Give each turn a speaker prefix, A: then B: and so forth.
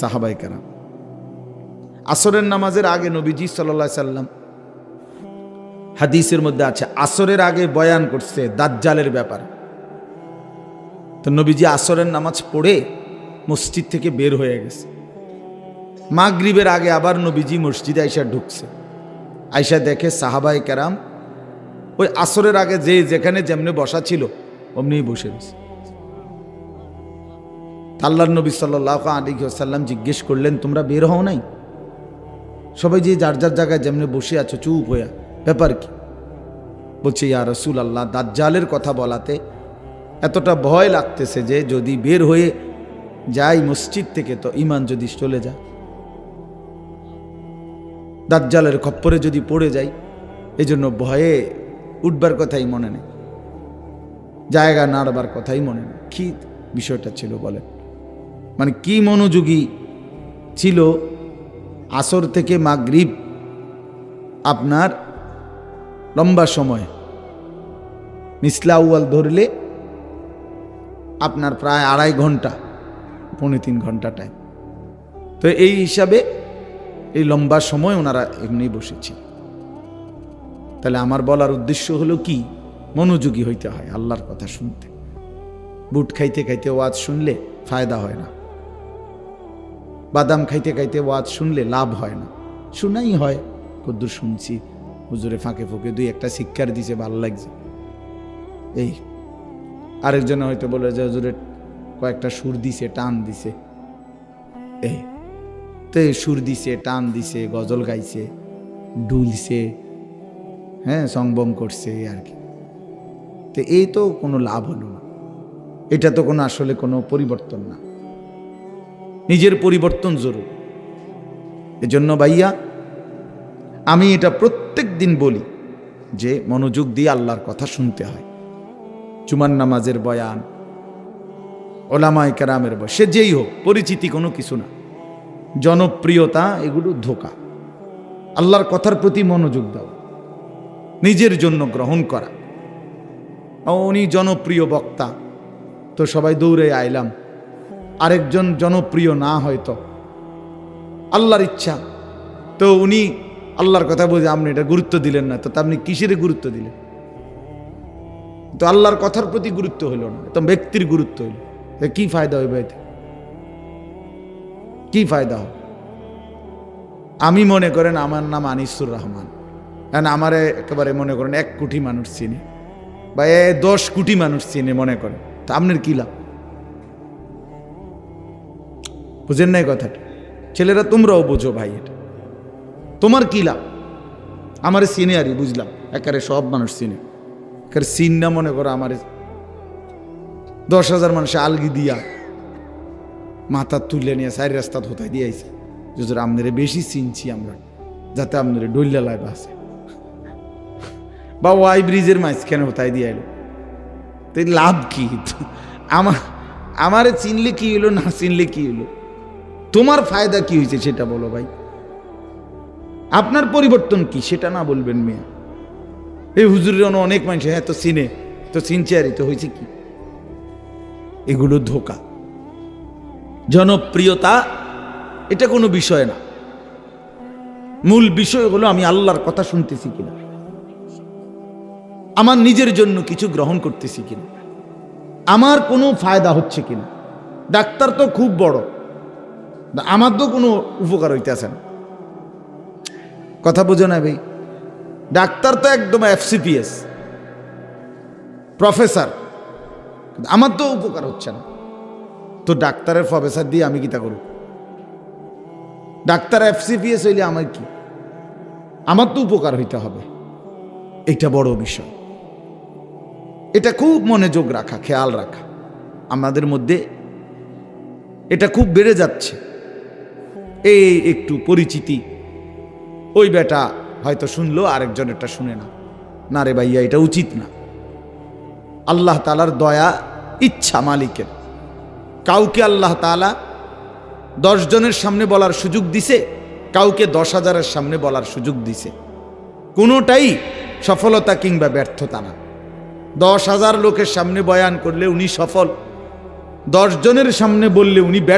A: সাহাবাই কারাম। আসরের নামাজের আগে নবীজি সাল্লা সাল্লাম হাদিসের মধ্যে আছে, আসরের আগে বয়ান করছে দাজ্জালের ব্যাপার। তো নবীজি আসরের নামাজ পড়ে মসজিদ থেকে বের হয়ে গেছে। মাগরিবের আগে আবার নবীজি মসজিদে আইসা ঢুকছে। আইসা দেখে সাহাবাই কারাম ওই আসরের আগে যে যেখানে যেমনি বসা ছিল, অমনিই বসে রয়েছে আল্লাহ নবী সাল্লাহ আলী সাল্লাম জিজ্ঞেস করলেন, তোমরা বের হও নাই? সবাই যে যার যার জায়গায় যেমনি বসে আছো, চুপ হইয়া, ব্যাপার কি? বলছে, ইয়া রসুল আল্লাহ দাজ্জালের কথা বলাতে এতটা ভয় লাগতেছে যে যদি বের হয়ে যাই মসজিদ থেকে, তো ইমান যদি চলে যায়। দাজ্জালের খপ্পরে যদি পড়ে যাই এই জন্য ভয়ে উঠবার কথাই মনে নেই, জায়গা নাড়বার কথাই মনে নেই। কি বিষয়টা ছিল বলেন? মানে কি মনোযোগী ছিল আসর থেকে মাগরিব আপনার লম্বা সময়? মিসলা উয়াল ধরলে আপনার প্রায় আড়াই ঘণ্টা, পৌনে তিন ঘণ্টা টাইম তো এই হিসাবে এই লম্বা সময় ওনারা এমনি বসেছি। তাহলে আমার বলার উদ্দেশ্য হলো কি? মনোযোগী হইতে হয়, আল্লাহর কথা শুনতে। বুট খাইতে খাইতে ওয়াজ শুনলে ফায়দা হয় না। বাদাম খাইতে খাইতে ওয়াজ শুনলে লাভ হয় না। শুনাই হয়, কদ্দুর শুনছি, হুজুরে ফাঁকে ফুঁকে দুই একটা শিক্ষার দিছে, ভালো লাগছে। এই, আরেকজনে হয়তো বলে যে, হুজুরে কয়েকটা সুর দিছে, টান দিছে। এই, তো সুর দিছে, টান দিছে, গজল গাইছে, ডুলছে হ্যাঁ সংবম করছে আর কি। তো এই তো কোনো লাভ হলো না। এটা তো কোনো আসলে কোনো পরিবর্তন না। নিজের পরিবর্তন জরুরি। এজন্য ভাইয়া, আমি এটা প্রত্যেক দিন বলি যে মনোযোগ দিয়ে আল্লাহর কথা শুনতে হয়। চুমার নামাজের বয়ান, ওলামায় কেরামের বয় সে যেই হোক, পরিচিতি কোনো কিছু না। জনপ্রিয়তা এগুলো ধোকা। আল্লাহর কথার প্রতি মনোযোগ দাও। নিজের জন্য গ্রহণ করা। উনি জনপ্রিয় বক্তা। তো সবাই দৌড়ে আইলাম। আরেকজন জনপ্রিয় না হয়তো। আল্লাহর ইচ্ছা। তো উনি আল্লাহর কথা বুঝে আপনি এটা গুরুত্ব দিলেন না, তো আপনি কিসের গুরুত্ব দিলেন? তো আল্লাহর কথার প্রতি গুরুত্ব হইল না, তো ব্যক্তির গুরুত্ব হইল। কি ফায়দা হইবে এতে? কি ফায়দা হবে? আমি মনে করেন আমার নাম আনিসুর রহমান। কারণ আমারে একেবারে মনে করেন এক কোটি মানুষ চিনে, বা এ দশ কোটি মানুষ চিনে মনে করেন। তা আপনার কি লাভ? বুঝেন নাই কথাটা? ছেলেরা তোমরাও বোঝো ভাই এটা। তোমার কী লাভ? আমার চিনে আরই, বুঝলাম। একারে সব মানুষ চিনে। একারে সিন না মনে করো আমার। দশ হাজার মানুষ আলগি দিয়া মাথা তুলে নিয়ে সাইড রাস্তা দিয়ে দিয়েছে যদি আপনারে বেশি চিনছি আমরা, যাতে আপনারে ডইলা লাইব আছে। বা ওয়াই ব্রিজের মাঝখানে হতাই দিয়ে এলো তো লাভ কি? আমার, আমারে চিনলে কি হলো না চিনলে কি হলো তোমার ফায়দা কি হয়েছে সেটা বলো ভাই। আপনার পরিবর্তন কি সেটা না বলবেন মেয়ে। এই হুজুরের অনেক মানুষ হ্যাঁ তো চিনে, তো আরই তো হয়েছে কি। এগুলো ধোকা। জনপ্রিয়তা, এটা কোনো বিষয় না। মূল বিষয় হলো আমি আল্লাহর কথা শুনতেছি কিনা। আমার নিজের জন্য কিছু গ্রহণ করতেছি কিনা। আমার কোনো ফায়দা হচ্ছে কিনা। ডাক্তার তো খুব বড়। আমার তো কোনো উপকার হইতেছে না। কথা বোঝো না ভাই। ডাক্তার তো একদম এফসিপিএস প্রফেসর। আমার তো উপকার হচ্ছে না। তো ডাক্তারের প্রফেসর দিয়ে আমি কি তা করব? ডাক্তার এফসিপিএস হইলে আমার কি? আমার তো উপকার হইতে হবে। এটা বড় বিষয়। এটা খুব মনোযোগ রাখা, খেয়াল রাখা। আমাদের মধ্যে এটা খুব বেড়ে যাচ্ছে। এই একটু পরিচিতি। ওই বেটা হয়তো শুনলো আরেকজন এটা শুনে না। না রে ভাইয়া, এটা উচিত না। আল্লাহ তালার দয়া, ইচ্ছা মালিকের। কাউকে আল্লাহ তালা জনের সামনে বলার সুযোগ দিছে, কাউকে দশ হাজারের সামনে বলার সুযোগ দিছে। কোনোটাই সফলতা কিংবা ব্যর্থতা না। দশ হাজার লোকের সামনে বয়ান করলে উনি সফল জনের সামনে বললে উনি ব্যর্থ।